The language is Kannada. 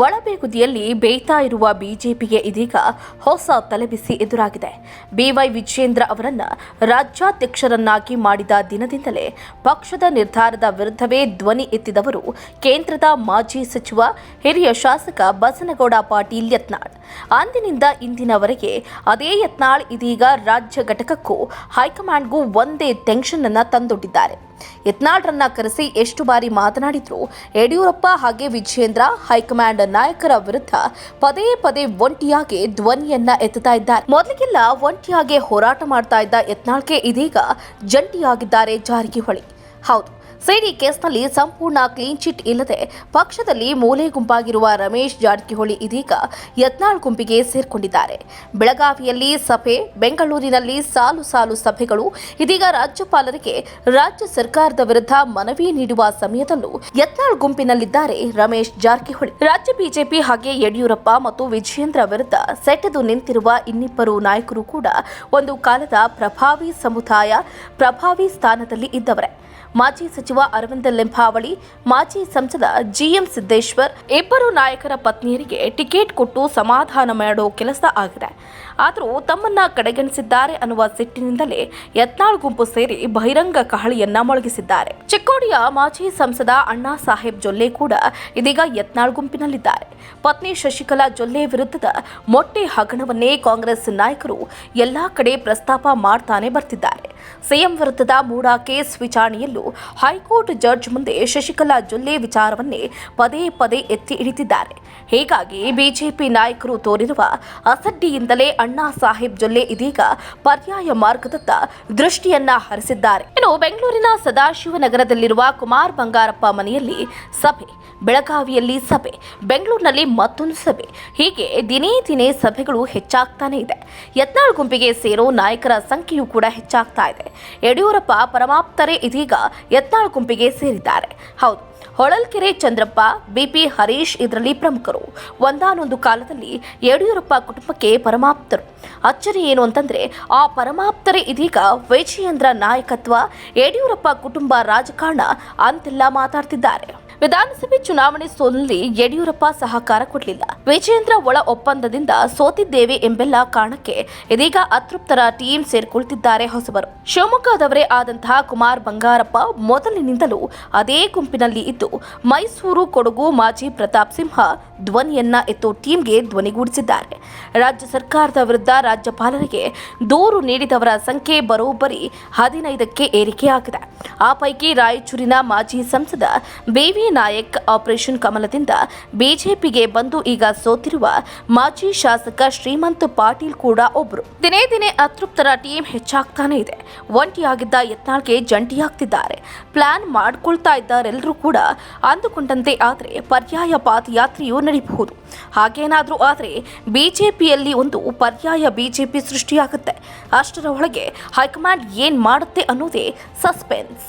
ಒಳಬೇಗುದಿಯಲ್ಲಿ ಬೇಯ್ತಾ ಇರುವ ಬಿಜೆಪಿಗೆ ಇದೀಗ ಹೊಸ ತಲೆಬಿಸಿ ಎದುರಾಗಿದೆ. ಬಿವೈ ವಿಜೇಂದ್ರ ಅವರನ್ನ ರಾಜ್ಯಾಧ್ಯಕ್ಷರನ್ನಾಗಿ ಮಾಡಿದ ದಿನದಿಂದಲೇ ಪಕ್ಷದ ನಿರ್ಧಾರದ ವಿರುದ್ಧವೇ ಧ್ವನಿ ಎತ್ತಿದವರು ಕೇಂದ್ರದ ಮಾಜಿ ಸಚಿವ, ಹಿರಿಯ ಶಾಸಕ ಬಸನಗೌಡ ಪಾಟೀಲ್ ಯತ್ನಾಳ್. ಅಂದಿನಿಂದ ಇಂದಿನವರೆಗೆ ಅದೇ ಯತ್ನಾಳ್ ಇದೀಗ ರಾಜ್ಯ ಘಟಕಕ್ಕೂ ಹೈಕಮಾಂಡ್ಗೂ ಒಂದೇ ಟೆನ್ಷನ್ ಅನ್ನ ತಂದೊಡ್ಡಿದ್ದಾರೆ. ಯತ್ನಾಳ್ರನ್ನ ಕರೆಸಿ ಎಷ್ಟು ಬಾರಿ ಮಾತನಾಡಿದ್ರು, ಯಡಿಯೂರಪ್ಪ ಹಾಗೆ ವಿಜಯೇಂದ್ರ ಹೈಕಮಾಂಡ್ ನಾಯಕರ ವಿರುದ್ಧ ಪದೇ ಪದೇ ಒಂಟಿಯಾಗಿ ಧ್ವನಿಯನ್ನ ಎತ್ತುತ್ತಾ ಇದ್ದಾರೆ. ಮೊದಲಿಗೆಲ್ಲ ಒಂಟಿಯಾಗಿ ಹೋರಾಟ ಮಾಡ್ತಾ ಇದ್ದ ಯತ್ನಾಳ್ಗೆ ಇದೀಗ ಜಂಟಿಯಾಗಿದ್ದಾರೆ ಜಾರಕಿಹೊಳಿ. ಹೌದು. ಸಿಡಿ ಕೇಸ್ನಲ್ಲಿ ಸಂಪೂರ್ಣ ಕ್ಲೀನ್ ಚಿಟ್ ಇಲ್ಲದೆ ಪಕ್ಷದಲ್ಲಿ ಮೂಲೆ ಗುಂಪಾಗಿರುವ ರಮೇಶ್ ಜಾರಕಿಹೊಳಿ ಇದೀಗ ಯತ್ನಾಳ್ ಗುಂಪಿಗೆ ಸೇರ್ಕೊಂಡಿದ್ದಾರೆ. ಬೆಳಗಾವಿಯಲ್ಲಿ ಸಭೆ, ಬೆಂಗಳೂರಿನಲ್ಲಿ ಸಾಲು ಸಾಲು ಸಭೆಗಳು, ಇದೀಗ ರಾಜ್ಯಪಾಲರಿಗೆ ರಾಜ್ಯ ಸರ್ಕಾರದ ವಿರುದ್ಧ ಮನವಿ ನೀಡುವ ಸಮಯದಲ್ಲೂ ಯತ್ನಾಳ್ ಗುಂಪಿನಲ್ಲಿದ್ದಾರೆ ರಮೇಶ್ ಜಾರಕಿಹೊಳಿ. ರಾಜ್ಯ ಬಿಜೆಪಿ ಹಾಗೆ ಯಡಿಯೂರಪ್ಪ ಮತ್ತು ವಿಜಯೇಂದ್ರ ವಿರುದ್ಧ ಸೆಟೆದು ನಿಂತಿರುವ ಇನ್ನಿಬ್ಬರು ನಾಯಕರು ಕೂಡ ಒಂದು ಕಾಲದ ಪ್ರಭಾವಿ ಸಮುದಾಯ, ಪ್ರಭಾವಿ ಸ್ಥಾನದಲ್ಲಿ ಇದ್ದವರೇ. ಮಾಜಿ ಸಚಿವ ಅರವಿಂದ ಲಿಂಬಾವಳಿ, ಮಾಜಿ ಸಂಸದ ಜಿಎಂ ಸಿದ್ದೇಶ್ವರ್, ಇಬ್ಬರು ನಾಯಕರ ಪತ್ನಿಯರಿಗೆ ಟಿಕೆಟ್ ಕೊಟ್ಟು ಸಮಾಧಾನ ಮಾಡೋ ಕೆಲಸ ಆಗಿದೆ. ಆದರೂ ತಮ್ಮನ್ನ ಕಡೆಗಣಿಸಿದ್ದಾರೆ ಅನ್ನುವ ಸಿಟ್ಟಿನಿಂದಲೇ ಯತ್ನಾಳ್ ಗುಂಪು ಸೇರಿ ಬಹಿರಂಗ ಕಹಳಿಯನ್ನ ಮೊಳಗಿಸಿದ್ದಾರೆ. ಚಿಕ್ಕೋಡಿಯ ಮಾಜಿ ಸಂಸದ ಅಣ್ಣಾ ಸಾಹೇಬ್ ಜೊಲ್ಲೆ ಕೂಡ ಇದೀಗ ಯತ್ನಾಳ್ ಗುಂಪಿನಲ್ಲಿದ್ದಾರೆ. ಪತ್ನಿ ಶಶಿಕಲಾ ಜೊಲ್ಲೆ ವಿರುದ್ಧದ ಮೊಟ್ಟೆ ಹಗಣವನ್ನೇ ಕಾಂಗ್ರೆಸ್ ನಾಯಕರು ಎಲ್ಲಾ ಕಡೆ ಪ್ರಸ್ತಾಪ ಮಾಡ್ತಾನೆ ಬರ್ತಿದ್ದಾರೆ. ಸಿಎಂ ವಿರುದ್ಧದ ಮೂಡಾ ಕೇಸ್ ವಿಚಾರಣೆಯಲ್ಲೂ ಹೈಕೋರ್ಟ್ ಜಡ್ಜ್ ಮುಂದೆ ಶಶಿಕಲಾ ಜೊಲ್ಲೆ ವಿಚಾರವನ್ನೇ ಪದೇ ಪದೇ ಎತ್ತಿ ಹಿಡಿದಿದ್ದಾರೆ. ಹೀಗಾಗಿ ಬಿಜೆಪಿ ನಾಯಕರು ತೋರಿರುವ ಅಸಡ್ಡಿಯಿಂದಲೇ ಅಣ್ಣಾ ಸಾಹೇಬ್ ಜೊಲ್ಲೆ ಇದೀಗ ಪರ್ಯಾಯ ಮಾರ್ಗದತ್ತ ದೃಷ್ಟಿಯನ್ನ ಹರಿಸಿದ್ದಾರೆ. ಇನ್ನು ಬೆಂಗಳೂರಿನ ಸದಾಶಿವನಗರದಲ್ಲಿರುವ ಕುಮಾರ್ ಬಂಗಾರಪ್ಪ ಮನೆಯಲ್ಲಿ ಸಭೆ, ಬೆಳಗಾವಿಯಲ್ಲಿ ಸಭೆ, ಬೆಂಗಳೂರಿನಲ್ಲಿ ಮತ್ತೊಂದು ಸಭೆ. ಹೀಗೆ ದಿನೇ ದಿನೇ ಸಭೆಗಳು ಹೆಚ್ಚಾಗ್ತಾನೆ ಇದೆ. ಯತ್ನಾಳ್ ಗುಂಪಿಗೆ ಸೇರೋ ನಾಯಕರ ಸಂಖ್ಯೆಯೂ ಕೂಡ ಹೆಚ್ಚಾಗ್ತಾ ಯಡಿಯೂರಪ್ಪ ಪರಮಾಪ್ತರೇ ಇದೀಗ ಯತ್ನಾಳ್ ಗುಂಪಿಗೆ ಸೇರಿದ್ದಾರೆ. ಹೌದು, ಹೊಳಲ್ಕೆರೆ ಚಂದ್ರಪ್ಪ, ಬಿಪಿ ಹರೀಶ್ ಇದರಲ್ಲಿ ಪ್ರಮುಖರು. ಒಂದಾನೊಂದು ಕಾಲದಲ್ಲಿ ಯಡಿಯೂರಪ್ಪ ಕುಟುಂಬಕ್ಕೆ ಪರಮಾಪ್ತರು. ಅಚ್ಚರಿ ಏನು ಅಂತಂದ್ರೆ, ಆ ಪರಮಾಪ್ತರೇ ಇದೀಗ ವೈಜಯೇಂದ್ರ ನಾಯಕತ್ವ, ಯಡಿಯೂರಪ್ಪ ಕುಟುಂಬ ರಾಜಕಾರಣ ಅಂತೆಲ್ಲ ಮಾತಾಡ್ತಿದ್ದಾರೆ. ವಿಧಾನಸಭೆ ಚುನಾವಣೆ ಸೋಲಲ್ಲಿ ಯಡಿಯೂರಪ್ಪ ಸಹಕಾರ ಕೊಡಲಿಲ್ಲ. ವಿಜೇಂದ್ರ ಒಳ ಒಪ್ಪಂದದಿಂದ ಸೋತಿದ್ದೇವೆ ಎಂಬೆಲ್ಲ ಕಾರಣಕ್ಕೆ ಇದೀಗ ಅತೃಪ್ತರ ಟೀಮ್ ಸೇರಿಕೊಳ್ತಿದ್ದಾರೆ ಹೊಸಬರು. ಶಿವಮೊಗ್ಗದವರೇ ಆದಂತಹ ಕುಮಾರ್ ಬಂಗಾರಪ್ಪ ಮೊದಲಿನಿಂದಲೂ ಅದೇ ಗುಂಪಿನಲ್ಲಿ ಇದ್ದು, ಮೈಸೂರು ಕೊಡಗು ಮಾಜಿ ಪ್ರತಾಪ್ ಸಿಂಹ ಧ್ವನಿಯನ್ನ ಎತ್ತು ಟೀಂಗೆ ಧ್ವನಿಗೂಡಿಸಿದ್ದಾರೆ. ರಾಜ್ಯ ಸರ್ಕಾರದ ವಿರುದ್ಧ ರಾಜ್ಯಪಾಲರಿಗೆ ದೂರು ನೀಡಿದವರ ಸಂಖ್ಯೆ ಬರೋಬ್ಬರಿ ಹದಿನೈದಕ್ಕೆ ಏರಿಕೆಯಾಗಿದೆ. ಆ ಪೈಕಿ ರಾಯಚೂರಿನ ಮಾಜಿ ಸಂಸದ ಬಿವಿ ನಾಯಕ್ ಆಪರೇಷನ್ ಕಮಲದಿಂದ ಬಿಜೆಪಿಗೆ ಬಂದು ಈಗ ಸೋತಿರುವ ಮಾಜಿ ಶಾಸಕ ಶ್ರೀಮಂತ್ ಪಾಟೀಲ್ ಕೂಡ ಒಬ್ಬರು ದಿನೇ ದಿನೇ ಅತೃಪ್ತರ ಟೀಮ್ ಹೆಚ್ಚಾಗ್ತಾನೆ ಇದೆ. ಒಂಟಿಯಾಗಿದ್ದ ಯತ್ನಾಳ್ಗೆ ಜಂಟಿಯಾಗ್ತಿದ್ದಾರೆ. ಪ್ಲಾನ್ ಮಾಡ್ಕೊಳ್ತಾ ಇದ್ದಾರೆಲ್ಲರೂ ಕೂಡ ಅಂದುಕೊಂಡಂತೆ ಆದರೆ ಪರ್ಯಾಯ ಪಾದಯಾತ್ರೆಯೂ ನಡೆಯಬಹುದು ಹಾಗೇನಾದರೂ ಆದರೆ ಬಿಜೆಪಿಯಲ್ಲಿ ಒಂದು ಪರ್ಯಾಯ ಬಿಜೆಪಿ ಸೃಷ್ಟಿಯಾಗುತ್ತೆ. ಅಷ್ಟರ ಒಳಗೆ ಹೈಕಮಾಂಡ್ ಏನು ಮಾಡುತ್ತೆ ಅನ್ನೋದೇ ಸಸ್ಪೆನ್ಸ್.